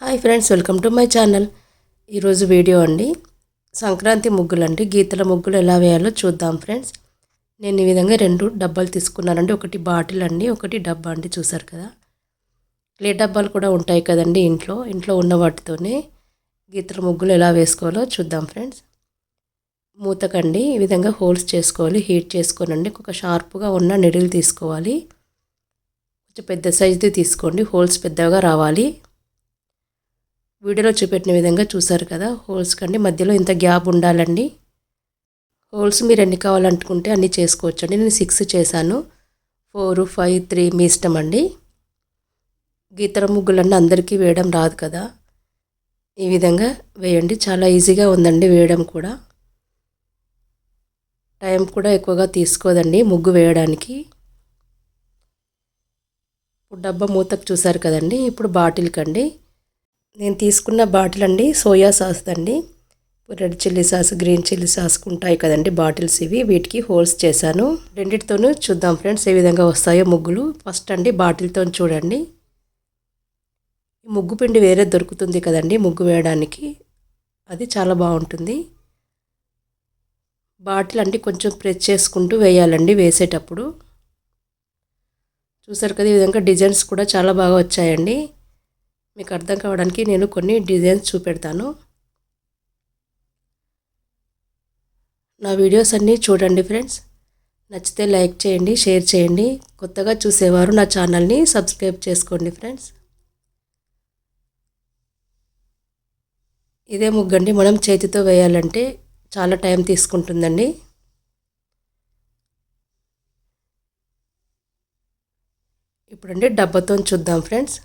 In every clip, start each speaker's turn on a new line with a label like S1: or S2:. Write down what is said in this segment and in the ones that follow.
S1: Hi friends welcome to my channel. ఈరోజు video అండి. సంక్రాంతి ముగ్గులు అండి గీతల ముగ్గులు ఎలా వేయాలో చూద్దాం ఫ్రెండ్స్. నేను ఈ విధంగా రెండు డబ్బాలు తీసుకున్నానండి. ఒకటి బాటిల్ అండి ఒకటి డబ్బా అండి. చూసారు కదా? క్లే డబ్బాలు కూడా ఉంటాయి కదండి ఇంట్లో. ఇంట్లో ఉన్న వాటితోనే గీతల ముగ్గులు ఎలా వేసుకోవాలో చూద్దాం ఫ్రెండ్స్. మూతకండి ఈ విధంగా హోల్స్ చేసుకోవాలి. హీట్ చేసుకోనండి. ఒక షార్ప్గా ఉన్న నిడిల్ తీసుకోవాలి. కొంచెం పెద్ద సైజుది తీసుకోండి. హోల్స్ పెద్దగా రావాలి. వీడియోలో చూపెట్టిన విధంగా చూసారు కదా హోల్స్ కండి. మధ్యలో ఇంత గ్యాప్ ఉండాలండి. హోల్స్ మీరు ఎన్ని కావాలనుకుంటే అన్నీ చేసుకోవచ్చండి. నేను సిక్స్ చేశాను. ఫోర్ ఫైవ్ త్రీ మీ ఇష్టం అండి. గీతల ముగ్గులన్నీ అందరికీ వేయడం రాదు కదా. ఈ విధంగా వేయండి. చాలా ఈజీగా ఉందండి వేయడం కూడా. టైం కూడా ఎక్కువగా తీసుకోదండి ముగ్గు వేయడానికి. ఇప్పుడు డబ్బా మూతకు చూసారు కదండి. ఇప్పుడు బాటిల్కి అండి నేను తీసుకున్న బాటిల్ అండి సోయా సాస్ అండి red chilli sauce green chilli sauce ఉంటాయి కదండి బాటిల్స్ ఇవి. వీటికి హోల్స్ చేశాను. రెండింటితోనూ చూద్దాం ఫ్రెండ్స్ ఏ విధంగా వస్తాయో ముగ్గులు. ఫస్ట్ అండి బాటిల్తో చూడండి. ముగ్గు పిండి వేరే దొరుకుతుంది కదండి ముగ్గు వేయడానికి. అది చాలా బాగుంటుంది. బాటిల్ అంటే కొంచెం ప్రెస్ చేసుకుంటూ వేయాలండి వేసేటప్పుడు. చూసారు కదా ఈ విధంగా డిజైన్స్ కూడా చాలా బాగా వచ్చాయండి. మీకు అర్థం కావడానికి నేను కొన్ని డిజైన్స్ చూపెడతాను. నా వీడియోస్ అన్నీ చూడండి ఫ్రెండ్స్. నచ్చితే లైక్ చేయండి షేర్ చేయండి. కొత్తగా చూసేవారు నా ఛానల్ని సబ్స్క్రైబ్ చేసుకోండి ఫ్రెండ్స్. ఇదే ముగ్గండి మనం చేతితో వేయాలంటే చాలా టైం తీసుకుంటుందండి. ఇప్పుడండి డబ్బాతో చూద్దాం ఫ్రెండ్స్.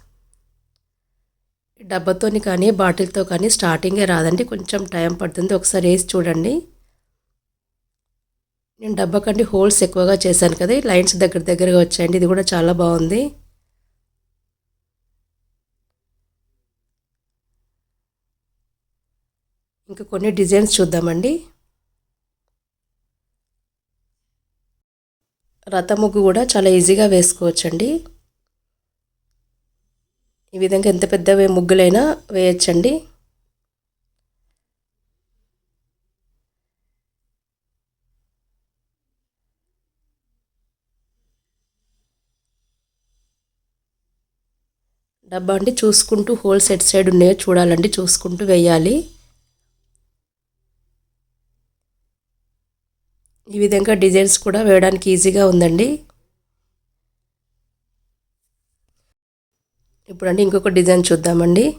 S1: డబ్బాతోని కానీ బాటిల్తో కానీ స్టార్టింగే రాదండి. కొంచెం టైం పడుతుంది. ఒకసారి వేసి చూడండి. నేను డబ్బా కంటే హోల్స్ ఎక్కువగా చేశాను కదా. లైన్స్ దగ్గర దగ్గరగా వచ్చాయండి. ఇది కూడా చాలా బాగుంది. ఇంకా కొన్ని డిజైన్స్ చూద్దామండి. రథ ముగ్గు కూడా చాలా ఈజీగా వేసుకోవచ్చండి. ఈ విధంగా ఎంత పెద్ద ముగ్గులైనా వేయచ్చండి. డబ్బా అండి చూసుకుంటూ హోల్ సెట్ సైడ్ ఉన్నాయో చూడాలండి చూసుకుంటూ వేయాలి. ఈ విధంగా డిజైన్స్ కూడా వేయడానికి ఈజీగా ఉందండి. ఇప్పుడండి ఇంకొక డిజైన్ చూద్దామండి.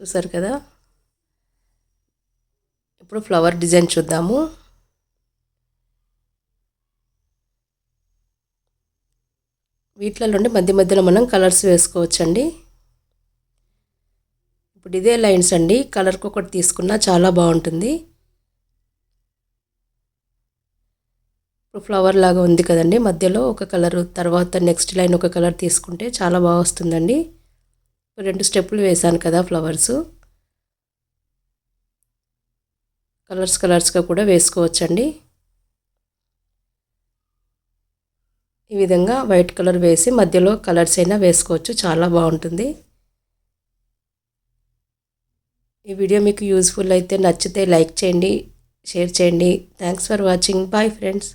S1: చూసారు కదా? ఇప్పుడు ఫ్లవర్ డిజైన్ చూద్దాము. వీటిలో మధ్య మధ్యలో మనం కలర్స్ వేసుకోవచ్చండి. ఇప్పుడు ఇదే లైన్స్ అండి. కలర్కి ఒకటి తీసుకున్నా చాలా బాగుంటుంది. ఇప్పుడు ఫ్లవర్ లాగా ఉంది కదండి. మధ్యలో ఒక కలర్ తర్వాత నెక్స్ట్ లైన్ ఒక కలర్ తీసుకుంటే చాలా బాగా వస్తుందండి. రెండు స్టెప్పులు వేసాను కదా ఫ్లవర్స్. కలర్స్ కలర్స్గా కూడా వేసుకోవచ్చండి. ఈ విధంగా వైట్ కలర్ వేసి మధ్యలో కలర్స్ అయినా వేసుకోవచ్చు. చాలా బాగుంటుంది. ఈ వీడియో మీకు యూస్ఫుల్ అయితే నచ్చితే లైక్ చేయండి షేర్ చేయండి. Thanks for watching bye friends